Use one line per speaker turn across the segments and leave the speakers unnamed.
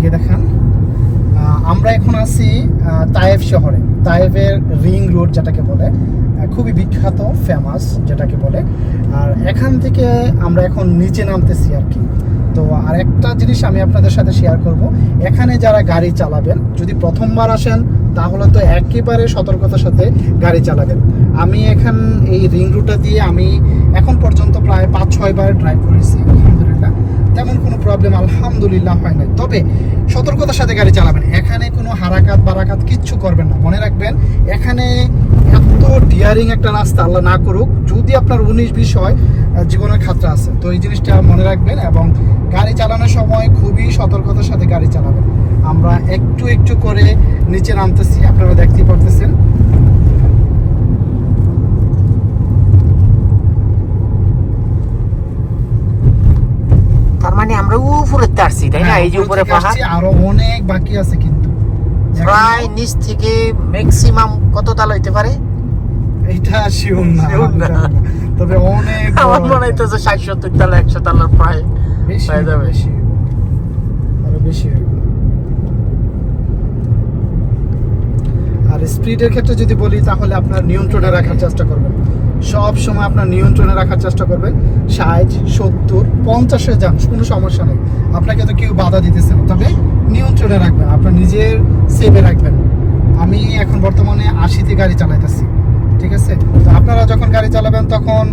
এদিকে দেখান। আমরা এখন আছি তায়েফ শহরে। তায়েফের রিং রোড যেটাকে বলে খুবই বিখ্যাত ফেমাস যেটাকে বলে। আর এখান থেকে আমরা এখন নিচে নামতেছি আর কি। তো আর একটা জিনিস আমি আপনাদের সাথে শেয়ার করব। এখানে যারা গাড়ি চালাবেন, যদি প্রথমবার আসেন, তাহলে তো একেবারে সতর্কতার সাথে গাড়ি চালাবেন। আমি এখান এই রিং রুটটা দিয়ে আমি এখন পর্যন্ত প্রায় পাঁচ ছয় বার ড্রাইভ করেছি তেমন কোনো প্রবলেম আলহামদুলিল্লাহ হয় নাই। তবে সতর্কতার সাথে গাড়ি চালাবেন। এখানে কোনো হারাকাত, বারাকাত কিচ্ছু করবেন না। মনে রাখবেন, এখানে এত ডিয়ারিং একটা রাস্তা আল্লাহ না করুক, যদি আপনার উনিশ, বিশ হয় জীবনের খাতরা আছে। তো এই জিনিসটা মনে রাখবেন এবং গাড়ি চালানোর সময় খুবই সতর্কতার সাথে গাড়ি চালাবেন। আমরা একটু একটু করে নিচে নামতেছি, আপনারা দেখতেই পারতেছেন
তার মানে আমরা উপরে আসছি তাই না?
হ্যাঁ,
এই যে
উপরে
পাহাড়।
আরও অনেক বাকি আছে কিন্তু।
প্রায় নিচ থেকে ম্যাক্সিমাম কত তাল হইতে পারে?
এটা শিওর না তবে অনেক
আমার মনে হইতেছে ষাট সত্তর তাল একশো তালের প্রায় হয়ে যাবে।
আরও বেশি আর স্পিডের ক্ষেত্রে যদি বলি তাহলে আপনার নিয়ন্ত্রণে রাখার চেষ্টা করবেন। সব সময় আপনার নিয়ন্ত্রণে রাখার চেষ্টা করবেন ষাট সত্তর পঞ্চাশে যান কোনো সমস্যা নেই। আপনাকে তো কেউ বাধা দিতেছে না। তবে নিয়ন্ত্রণে রাখবেন আপনার নিজের সেভে রাখবেন। আমি এখন বর্তমানে আশিতে গাড়ি চালাইতেছি ঠিক আছে? তো আপনারা যখন গাড়ি চালাবেন তখন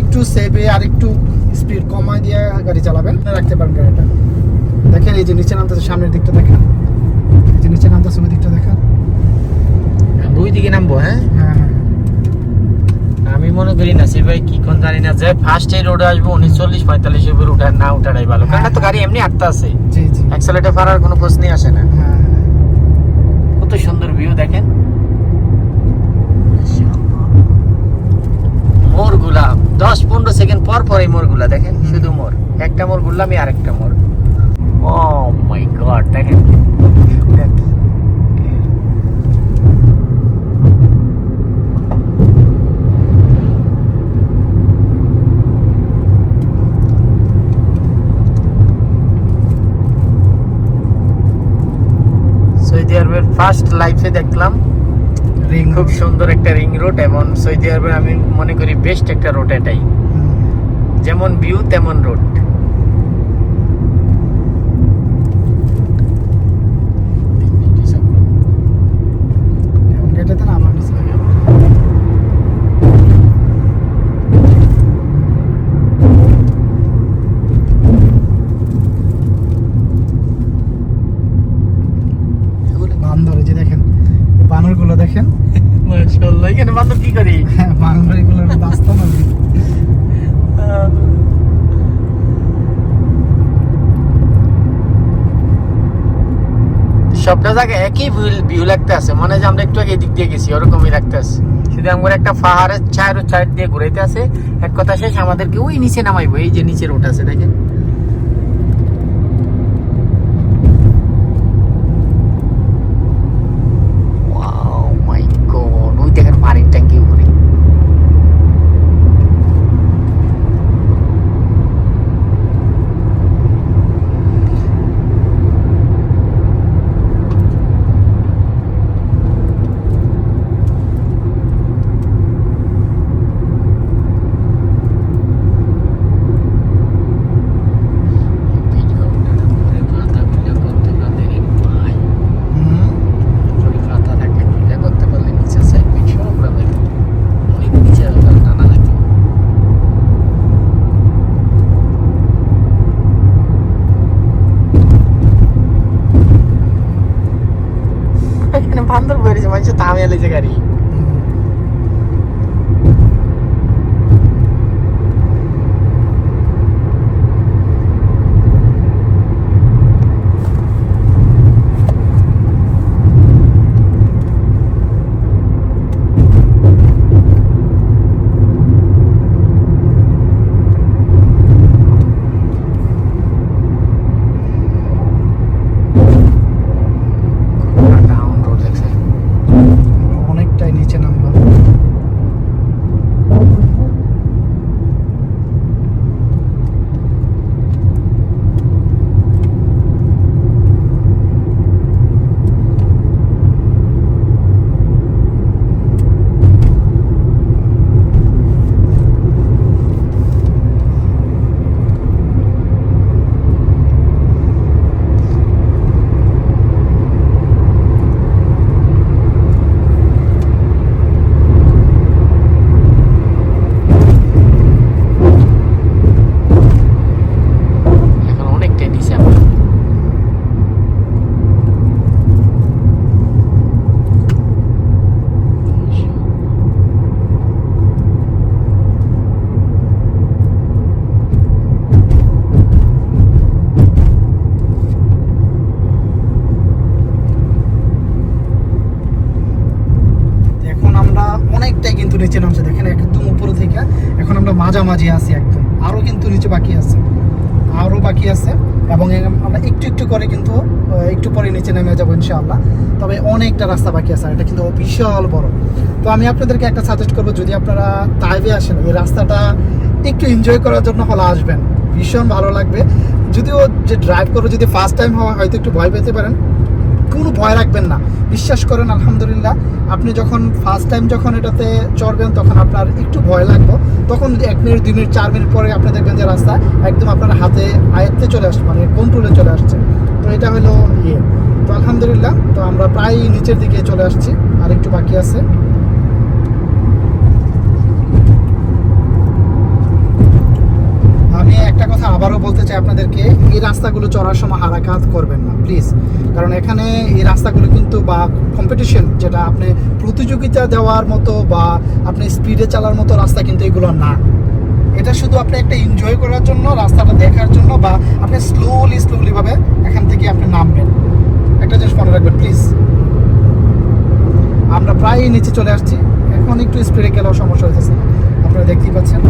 একটু সেভে আর একটু স্পিড কমায় দিয়ে গাড়ি চালাবেন। রাখতে পারেন গাড়িটা। দেখেন এই যে নিচে নামতেছে সামনের দিকটা দেখেন। এই যে নিচে নামতেছে ওই দিকটা দেখেন।
দুই দিকে নামবো হ্যাঁ
হ্যাঁ? হ্যাঁ।
আমি মনে করি না সে ভাই কি কোন জানি না যে ফার্স্ট এই রোডে আসব উনিশ চল্লিশ পঁয়তাল্লিশ উঠা না উঠাটাই ভালো। কারণ তো গাড়ি এমনি আটটা আছে। অ্যাক্সেলেটে ফারার কোনো প্রশ্নই আসে না।
হ্যাঁ
কত সুন্দর ভিউ দেখেন। মোরগুলা দশ পনেরো সেকেন্ড পর পর এই মোরগুলা দেখেন শুধু মোর। একটা মোর ঘুরলাম আর একটা মোর। ও মাই গড দেখেন। সৌদি আরবের ফার্স্ট লাইফে দেখলাম।
রিং
খুব সুন্দর একটা রিং রোড এবং সৌদি আরবের আমি মনে করি বেস্ট একটা রোড এটাই। যেমন ভিউ তেমন রোড
এটাতে না আমার নিচে লাগে। বান্দর এই যে দেখেন বানরগুলো দেখেন
মাশাআল্লাহ এখানে বান্দর কি করি
হ্যাঁ বানরগুলোর রাস্তা না
সবটা জায়গায় একই ভিউ লাগতে আছে। মনে হয় যে আমরা একটু আগে এদিক দিয়ে গেছি, ওরকমই লাগতে আছে। শুধু আমার একটা পাহাড়ের ছায়ের ছায়ের দিয়ে ঘুরাইতে আছে। এক কথা শেষ, আমাদেরকে ওই নিচে নামাইবো, এই যে নিচে রোড আছে, দেখেন। নিচে
নামছে, দেখেন একদম উপরে থেকে। এখন আমরা মাঝামাঝি আছি একদম। আরও কিন্তু নিচে বাকি আছে। আরও বাকি আছে এবং আমরা একটু একটু করে কিন্তু একটু পরে নিচে নেমে যাব ইনশাআল্লাহ। তবে অনেকটা রাস্তা বাকি আছে এটা কিন্তু বিশাল বড়। তো আমি আপনাদেরকে একটা সাজেস্ট করব, যদি আপনারা তাইবে আসেন, এই রাস্তাটা একটু এনজয় করার জন্য হলে আসবেন। ভীষণ ভালো লাগবে। যদিও যে ড্রাইভ করো যদি ফার্স্ট টাইম হয়, হয়তো একটু ভয় পেতে পারেন। কোনো ভয় রাখবেন না। বিশ্বাস করেন, আলহামদুলিল্লাহ, আপনি যখন ফার্স্ট টাইম যখন এটাতে চড়বেন, তখন আপনার একটু ভয় লাগবে। তখন এক মিনিট, দুই মিনিট, চার মিনিট পরে আপনি দেখবেন যে রাস্তা একদম আপনার হাতে আয়ত্তে চলে আসছে মানে কন্ট্রোলে চলে আসছে। তো এটা হলো ইয়ে। তো আলহামদুলিল্লাহ, তো আমরা প্রায় নিচের দিকে চলে আসছি। আর একটু বাকি আছে আমি একটা কথা আবারও বলতে চাই আপনাদেরকে এই রাস্তাগুলো চড়ার সময় হারাকাত করবেন না প্লিজ কারণ এখানে এই রাস্তাগুলো কিন্তু বা কম্পিটিশন যেটা আপনি প্রতিযোগিতা দেওয়ার মতো বা আপনি স্পিডে চালার মতো রাস্তা কিন্তু এগুলো না। এটা শুধু আপনি একটা এনজয় করার জন্য, রাস্তাটা দেখার জন্য বা আপনি স্লোলি স্লোলি ভাবে এখান থেকে আপনি নামবেন। একটা জিনিস মনে রাখবেন প্লিজ আমরা প্রায় নিচে চলে আসছি। এখন একটু স্পিডে গেলেও সমস্যা হইতেছে আপনারা দেখতেই পাচ্ছেন।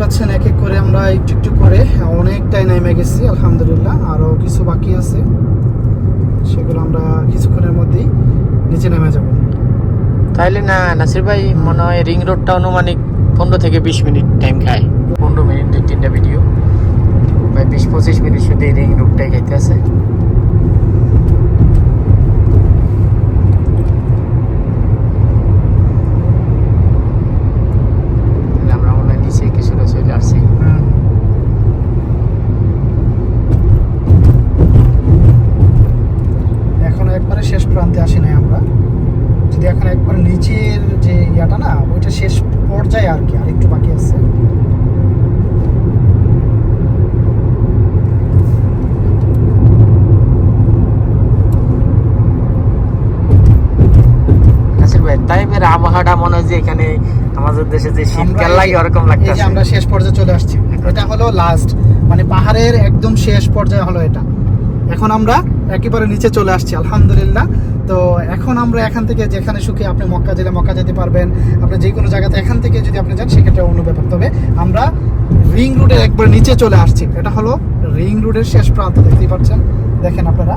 পাচ্ছেন এক এক করে আমরা একটু একটু করে। অনেকটাই নেমে গেছি আলহামদুলিল্লাহ। আরও কিছু বাকি আছে। সেগুলো আমরা কিছুক্ষণের মধ্যেই নিচে নেমে যাব।
তাইলে না নাসির ভাই মনে হয় রিং রোডটা আনুমানিক পনেরো থেকে বিশ মিনিট টাইম খায়। পনেরো মিনিট দুই তিনটা ভিডিও প্রায় বিশ পঁচিশ মিনিট শুধু এই রিং রোডটাই খাইতে আছে তাহলে আমরা মনে হয় নিচে কিছুটা চলে আসছি
এখনও একবারে শেষ প্রান্তে আসি নাই আমরা যদি এখন একবার নিচের যে ইয়াটা না ওইটা শেষ পর্যায়ে আর কি আর একটু বাকি আছে
নাসির ভাই তাই এর আবহাওয়াটা মনে হয় যে এখানে আমাদের দেশে যে শীতকাল লাগে ওরকম লাগতেছে।
আমরা শেষ পর্যায়ে চলে আসছি। এটা হলো লাস্ট মানে পাহাড়ের একদম শেষ পর্যায়ে হলো এটা। এখন আমরা একেবারে নিচে চলে আসছি আলহামদুলিল্লাহ। তো এখন আমরা এখান থেকে যেখানে সুখে আপনি মক্কা জেলে মক্কা যেতে পারবেন। আপনি যে কোনো জায়গাতে এখান থেকে যদি আপনি যান সেক্ষেত্রে অন্য ব্যাপার। তবে আমরা রিং রোডের একবার নিচে চলে আসছি। এটা হলো রিং রোডের শেষ প্রান্ত দেখতেই পাচ্ছেন? দেখেন আপনারা।